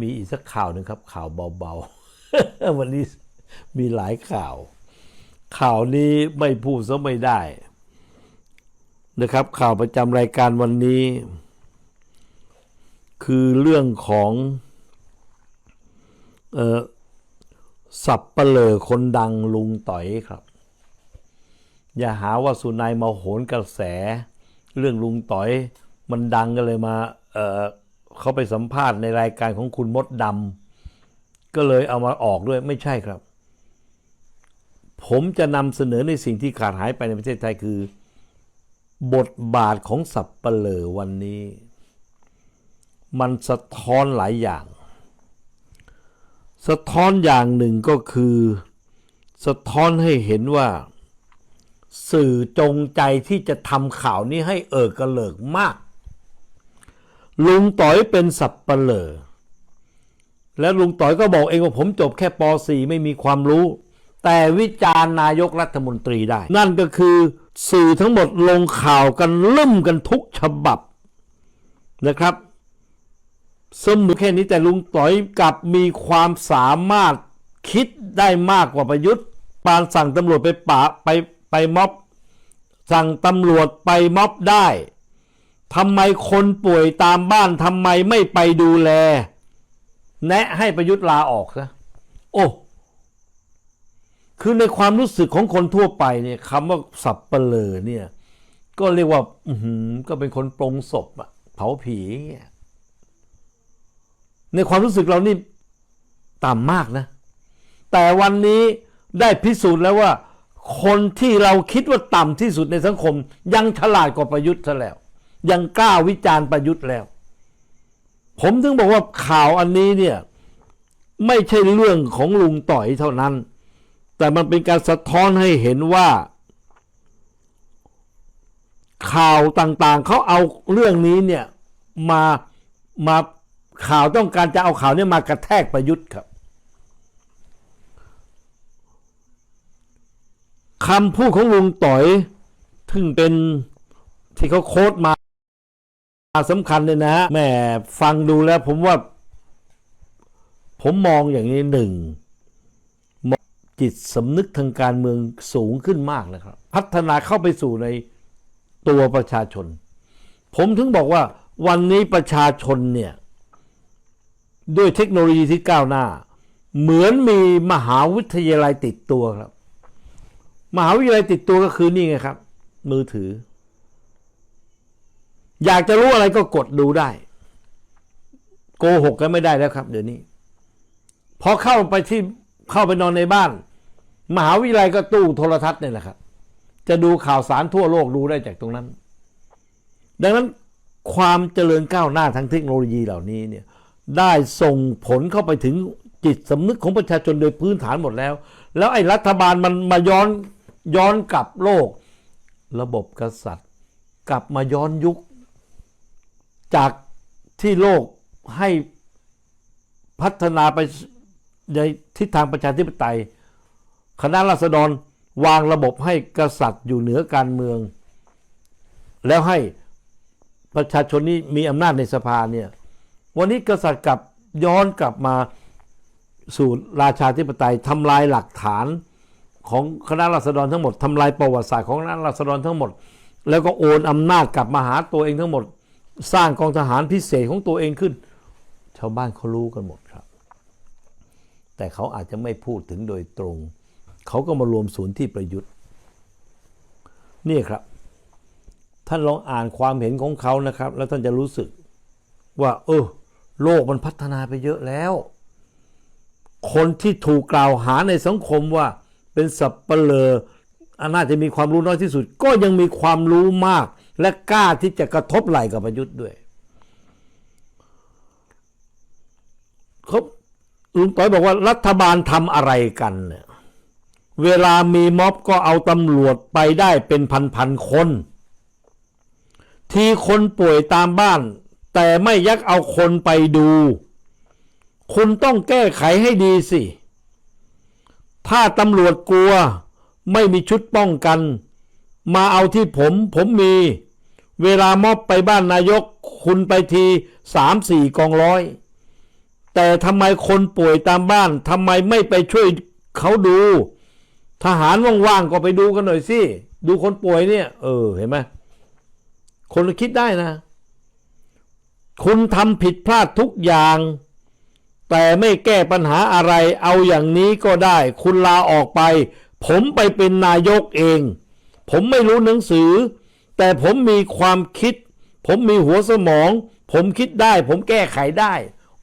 มีอีกสักข่าวหนึ่งครับ ข่าวเบาๆ วันนี้มีหลายข่าว ข่าวนี้ไม่พูดซะไม่ได้นะครับ ข่าวประจำรายการวันนี้ คือเรื่องของเออสับเปลอคนดังลุงต่อยครับ อย่าหาว่าสุนัยมาโหนกระแส เรื่องลุงต่อย มันดังกันเลยมา เออ เขาไปสัมภาษณ์ในรายการของคุณมดดำก็เลยเอามาออกด้วยไม่ใช่ครับ ผมจะนำเสนอในสิ่งที่ขาดหายไปในประเทศไทยคือ บทบาทของสับเปลอวันนี้ มันสะท้อนหลายอย่าง สะท้อนอย่างหนึ่งก็คือ สะท้อนให้เห็นว่า สื่อจงใจที่จะทำข่าวนี้ให้เอิกกระเลิกมาก ลุงต่อยเป็นสับเปลอและลุงต่อยก็บอกเองว่าผมจบแค่ป .4 ไม่มีความรู้ แต่วิจารณ์นายกรัฐมนตรีได้ นั่นก็คือสื่อทั้งหมดลงข่าวกันล่มกันทุกฉบับนะครับสมมติแค่นี้แต่ลุงต่อยกลับมีความสามารถคิดได้มากกว่าประยุทธ์ ปานสั่งตำรวจไปปะไปไปม็อบ สั่งตำรวจไปม็อบได้ ทำไมคนป่วยตามบ้านทำไมไม่ไปดูแล แนะให้ประยุทธ์ลาออกซะโอ้คือในความรู้สึกของคนทั่วไปเนี่ยคำว่าสับเปลอเนี่ย ก็เรียกว่าอืก็เป็นคนปรงศพอะเผาผีเงี้ยในความรู้สึกเรานี่ต่ำมากนะ แต่วันนี้ได้พิสูจน์แล้วว่า คนที่เราคิดว่าต่ำที่สุดในสังคม ยังฉลาดกว่าประยุทธ์ซะแล้ว ยังกล้าวิจารณ์ประยุทธ์แล้ว ผมถึงบอกว่าข่าวอันนี้เนี่ย ไม่ใช่เรื่องของลุงต่อยเท่านั้น แต่มันเป็นการสะท้อนให้เห็นว่า ข่าวต่างๆ เขาเอาเรื่องนี้เนี่ยมามาข่าวต้องการจะเอาข่าวนี้มากระแทกประยุทธ์ครับคำพูดของลุงต่อย ถึงเป็นที่เขาโค้ดมา สำคัญเลยนะฮะแหม่ฟังดูแล้วผมว่า ผมมองอย่างนี้หนึ่งจิตสำนึกทางการเมืองสูงขึ้นมากนะครับ พัฒนาเข้าไปสู่ในตัวประชาชน ผมถึงบอกว่าวันนี้ประชาชนเนี่ย ด้วยเทคโนโลยีที่ก้าวหน้า เหมือนมีมหาวิทยาลัยติดตัวครับ มหาวิทยาลัยติดตัวก็คือนี่ไงครับ มือถือ อยากจะรู้อะไรก็กดดูได้ โกหกกันไม่ได้แล้วครับ เดี๋ยวนี้พอเข้าไปที่เข้าไปนอนในบ้าน มหาวิทยาลัยก็ตู้โทรทัศน์นี่แหละครับ จะดูข่าวสารทั่วโลกดูได้จากตรงนั้น ดังนั้นความเจริญก้าวหน้าทางเทคโนโลยีเหล่านี้เนี่ยได้ส่งผลเข้าไปถึงจิตสำนึกของประชาชนโดยพื้นฐานหมดแล้ว แล้วไอ้รัฐบาลมันมาย้อนย้อนกลับโลก ระบบกษัตริย์ กลับมาย้อนยุค จากที่โลกให้พัฒนาไปในทิศทางประชาธิปไตย คณะราษฎรวางระบบให้กษัตริย์อยู่เหนือการเมือง แล้วให้ประชาชนนี้มีอำนาจในสภาเนี่ยวันนี้กษัตริย์กลับย้อนกลับมาสู่ราชาธิปไตยทำลายหลักฐานของคณะราษฎรทั้งหมดทำลายประวัติศาสตร์ของคณะราษฎรทั้งหมด แล้วก็โอนอำนาจกลับมาหาตัวเองทั้งหมด สร้างกองทหารพิเศษของตัวเองขึ้น ชาวบ้านเขารู้กันหมดครับ แต่เขาอาจจะไม่พูดถึงโดยตรง เขาก็มารวมศูนย์ที่ประยุทธ์นี่ครับ ท่านลองอ่านความเห็นของเขานะครับ แล้วท่านจะรู้สึกว่า เออ โลกมันพัฒนาไปเยอะแล้ว คนที่ถูกกล่าวหาในสังคมว่าเป็นสับเปลออันน่าจะมีความรู้น้อยที่สุด ก็ยังมีความรู้มาก และกล้าที่จะกระทบไหล่กับประยุทธ์ด้วยเขาลุงต้อยบอกว่ารัฐบาลทำอะไรกันเนี่ยเวลามีม็อบก็เอาตำรวจไปได้เป็นพันๆคน ทีคนป่วยตามบ้าน แต่ไม่ยักเอาคนไปดู คุณต้องแก้ไขให้ดีสิ ถ้าตำรวจกลัวไม่มีชุดป้องกัน มาเอาที่ผม ผมมี เวลามอบไปบ้านนายก คุณไปทีสามสี่กองร้อย แต่ทำไมคนป่วยตามบ้านทำไมไม่ไปช่วยเขาดู ทหารว่างๆก็ไปดูกันหน่อยสิ ดูคนป่วยเนี่ย เออ เห็นไหมคนคิดได้นะ คุณทำผิดพลาดทุกอย่าง แต่ไม่แก้ปัญหาอะไร เอาอย่างนี้ก็ได้ คุณลาออกไป ผมไปเป็นนายกเอง ผมไม่รู้หนังสือ แต่ผมมีความคิด ผมมีหัวสมอง ผมคิดได้ ผมแก้ไขได้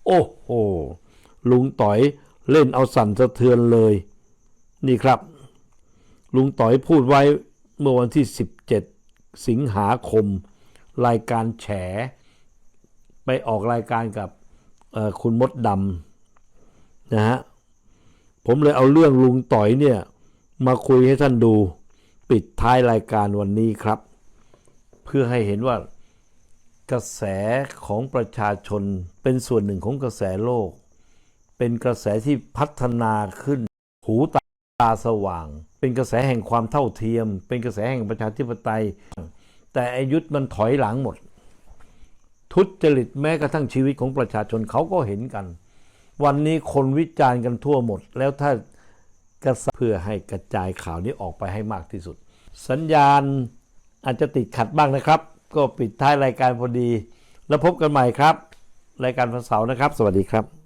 โอ้โห ลุงต่อยเล่นเอาสั่นสะเทือนเลย นี่ครับ ลุงต่อยพูดไว้เมื่อวันที่ 17 สิงหาคม รายการแฉ ไปออกรายการกับคุณมดดำนะฮะผมเลยเอาเรื่องลุงต่อยเนี่ย มาคุยให้ท่านดู ปิดท้ายรายการวันนี้ครับ เพื่อให้เห็นว่ากระแสของประชาชนเป็นส่วนหนึ่งของกระแสโลก เป็นกระแสที่พัฒนาขึ้น หูตาตาสว่าง เป็นกระแสแห่งความเท่าเทียม เป็นกระแสแห่งประชาธิปไตย แต่อายุทธมันถอยหลังหมด ทุจริตแม้กระทั่งชีวิตของประชาชนเขาก็เห็นกัน วันนี้คนวิจารณ์กันทั่วหมด แล้วถ้า กระสเพื่อให้กระจายข่าวนี้ออกไปให้มากที่สุด สัญญาณอาจจะติดขัดบ้างนะครับ ก็ปิดท้ายรายการพอดี แล้วพบกันใหม่ครับ รายการวันเสาร์นะครับ สวัสดีครับ